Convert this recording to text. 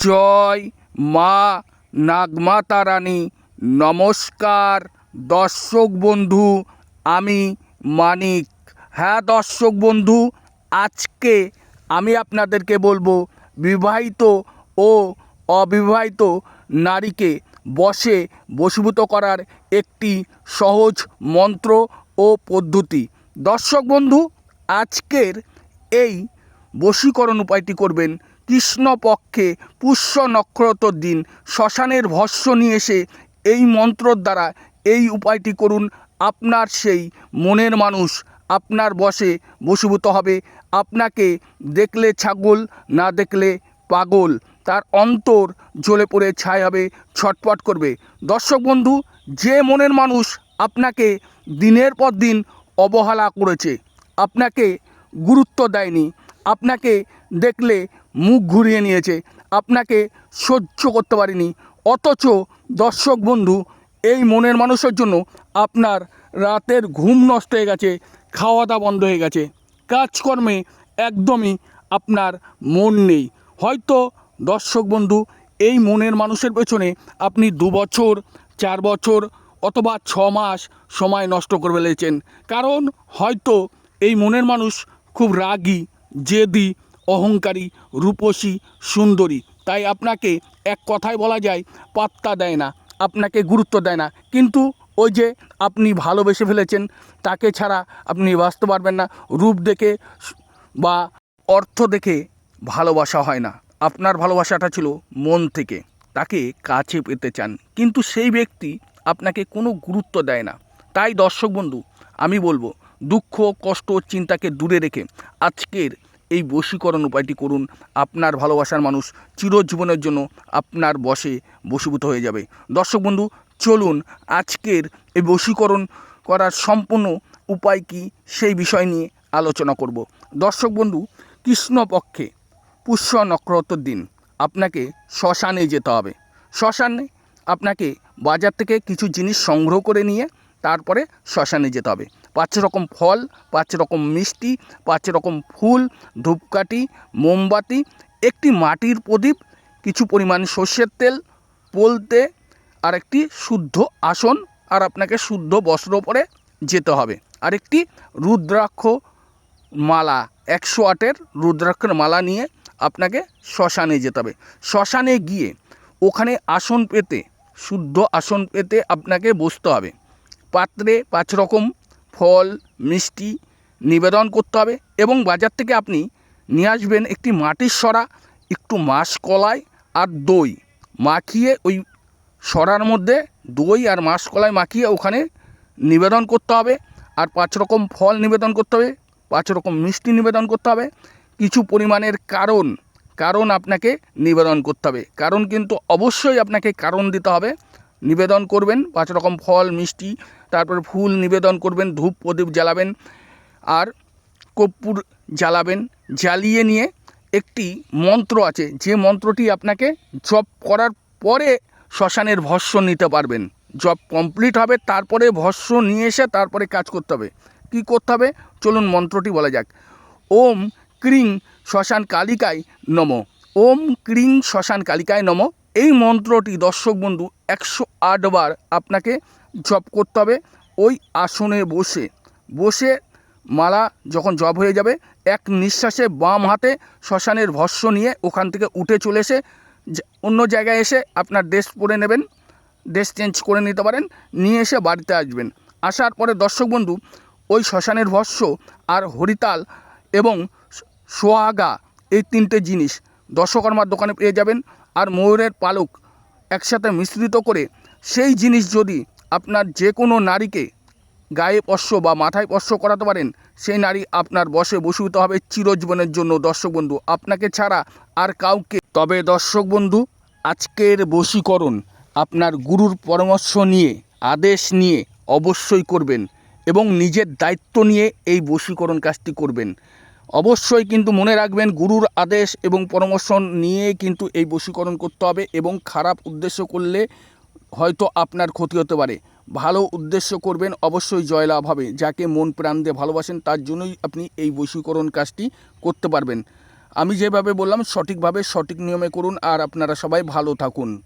জয় মা নাগমাতা রানী নমস্কার, দর্শক বন্ধু, আমি মানিক। হ্যাঁ দর্শক বন্ধু, আজকে আমি আপনাদেরকে বলব, বিবাহিত ও অবিবাহিত নারীকে বসে বশীভূত করার একটি সহজ মন্ত্র ও পদ্ধতি। দর্শক বন্ধু, আজকের এই বশীকরণ উপায়টি করবেন কৃষ্ণপক্ষে পুষ্য নক্ষত্রর দিন। শ্মশানের ভস্য নিয়ে এসে এই মন্ত্রর দ্বারা এই উপায়টি করুন। আপনার সেই মনের মানুষ, আপনার বসে বশীভূত হবে। আপনাকে দেখলে ছাগল, না দেখলে পাগল। তার অন্তর জ্বলে পড়ে, ছাই হবে ছটপট করবে। দর্শক বন্ধু, যে মনের মানুষ আপনাকে দিনের পর দিন অবহেলা করেছে, আপনাকে গুরুত্ব দেয়নি আপনাকে দেখলে মুখ ঘুরিয়ে নিয়েছে। আপনাকে সহ্য করতে পারিনি। অথচ দর্শক বন্ধু, এই মনের মানুষের জন্য আপনার রাতের ঘুম নষ্ট হয়ে গেছে খাওয়া দাওয়া বন্ধ হয়ে গেছে। কাজকর্মে একদমই আপনার মন নেই। হয়তো দর্শক বন্ধু, এই মনের মানুষের পেছনে আপনি দু বছর, চার বছর অথবা ছ মাস সময় নষ্ট করে ফেলেছেন। কারণ হয়তো এই মনের মানুষ খুব রাগী জেদি, অহংকারী, রূপসী, সুন্দরী। তাই আপনাকে এক কথায় বলা যায়, পাত্তা দেয় না, আপনাকে গুরুত্ব দেয় না। কিন্তু ওই যে আপনি ভালোবেসে ফেলেছেন, তাকে ছাড়া আপনি বাঁচতে পারবেন না। রূপ দেখে বা অর্থ দেখে ভালোবাসা হয় না। আপনার ভালোবাসাটা ছিল মন থেকে। তাকে কাছে পেতে চান। কিন্তু সেই ব্যক্তি আপনাকে কোনো গুরুত্ব দেয় না। তাই দর্শক বন্ধু, আমি বলব দুঃখ, কষ্ট, চিন্তাকে দূরে রেখে আজকের এই বশীকরণ উপায়টি করুন। আপনার ভালোবাসার মানুষ চিরজীবনের জন্য আপনার বশে বশীভূত হয়ে যাবে। দর্শক বন্ধু, চলুন আজকের এই বশীকরণ করার সম্পূর্ণ উপায় কি সেই বিষয় নিয়ে আলোচনা করব। দর্শক বন্ধু, কৃষ্ণপক্ষে পুষ্য নক্ষত্রের দিন। আপনাকে শ্মশানে যেতে হবে। শ্মশানে আপনাকে বাজার থেকে কিছু জিনিস সংগ্রহ করে নিয়ে তারপরে শ্মশানে যেতে হবে। পাঁচ রকম ফল, পাঁচ রকম মিষ্টি, পাঁচ রকম ফুল, ধূপকাঠি, মোমবাতি, একটি মাটির প্রদীপ, কিছু পরিমাণ সর্ষের তেল, পোলতে আর একটি শুদ্ধ আসন আর আপনাকে শুদ্ধ বস্ত্র পরে যেতে হবে। আর একটি রুদ্রাক্ষ মালা, একশো আটের রুদ্রাক্ষের মালা নিয়ে আপনাকে শ্মশানে যেতে হবে। শ্মশানে গিয়ে ওখানে আসন পেতে, শুদ্ধ আসন পেতে আপনাকে বসতে হবে। পাত্রে পাঁচ রকম ফল, মিষ্টি নিবেদন করতে হবে এবং বাজার থেকে আপনি নিয়ে আসবেন একটি মাটির সরা, একটু মাস কলাই আর দই। মাখিয়ে ওই সরার মধ্যে দই আর মাস কলাই মাখিয়ে ওখানে নিবেদন করতে হবে আর পাঁচ রকম ফল নিবেদন করতে হবে, পাঁচ রকম মিষ্টি নিবেদন করতে হবে। কিছু পরিমাণের কারণ কারণ আপনাকে নিবেদন করতে হবে। কারণ কিন্তু অবশ্যই আপনাকে কারণ দিতে হবে। নিবেদন করবেন, পাঁচ রকম ফল, মিষ্টি, তারপর ফুল নিবেদন করবেন, ধূপ প্রদীপ জ্বালাবেন, আর কর্পূর জ্বালাবেন, জ্বালিয়ে নিয়ে একটি মন্ত্র আছে, যে মন্ত্রটি আপনাকে জপ করার পরে শ্মশানের ভস্য নিতে পারবেন। জব কমপ্লিট হবে, তারপরে ভস্য নিয়ে এসে তারপরে কাজ করতে হবে। কী করতে হবে? চলুন মন্ত্রটি বলা যাক। ওম ক্রিং শ্মশান কালিকায় নম। ওম ক্রিং শ্মশান কালিকায় নম। এই মন্ত্রটি, দর্শক বন্ধু, একশো আটবার আপনাকে জপ করতে হবে। ওই আসনে বসে বসে মালা যখন জব হয়ে যাবে, এক নিঃশ্বাসে বাম হাতে শ্মশানের ভস্য নিয়ে ওখান থেকে উঠে চলে এসে অন্য জায়গায় এসে আপনার ড্রেস পরে নেবেন, ড্রেস চেঞ্জ করে নিতে পারেন, নিয়ে এসে বাড়িতে আসবেন। আসার পরে, দর্শক বন্ধু, ওই শ্মশানের ভস্য আর হরিতাল এবং সোয়াগা এই তিনটে জিনিস দর্শকর্মার দোকানে পেয়ে যাবেন আর ময়ূরের পালক একসাথে মিশ্রিত করে। সেই জিনিস যদি আপনার যে কোনো নারীকে গায়ে স্পর্শ বা মাথায় স্পর্শ করাতে পারেন, সেই নারী আপনার বসে বসীভূত হবে চিরজীবনের জন্য। দর্শক বন্ধু, আপনাকে ছাড়া আর কাউকে তবে দর্শক বন্ধু, আজকের বশীকরণ আপনার গুরুর পরামর্শ নিয়ে, আদেশ নিয়ে অবশ্যই করবেন এবং নিজের দায়িত্ব নিয়ে এই বশীকরণ কাজটি করবেন। অবশ্যই কিন্তু মনে রাখবেন গুরুর আদেশ এবং পরামর্শ নিয়ে কিন্তু এই বশীকরণ করতে হবে এবং খারাপ উদ্দেশ্য করলে হয়তো আপনার ক্ষতি হতে পারে। ভালো উদ্দেশ্য করবেন অবশ্যই জয়লাভ হবে। যাকে মন প্রাণ দিয়ে ভালোবাসেন তার জন্যই আপনি এই বশীকরণ কাজটি করতে পারবেন। আমি যেভাবে বললাম, সঠিকভাবে সঠিক নিয়মে করুন আর আপনারা সবাই ভালো থাকুন।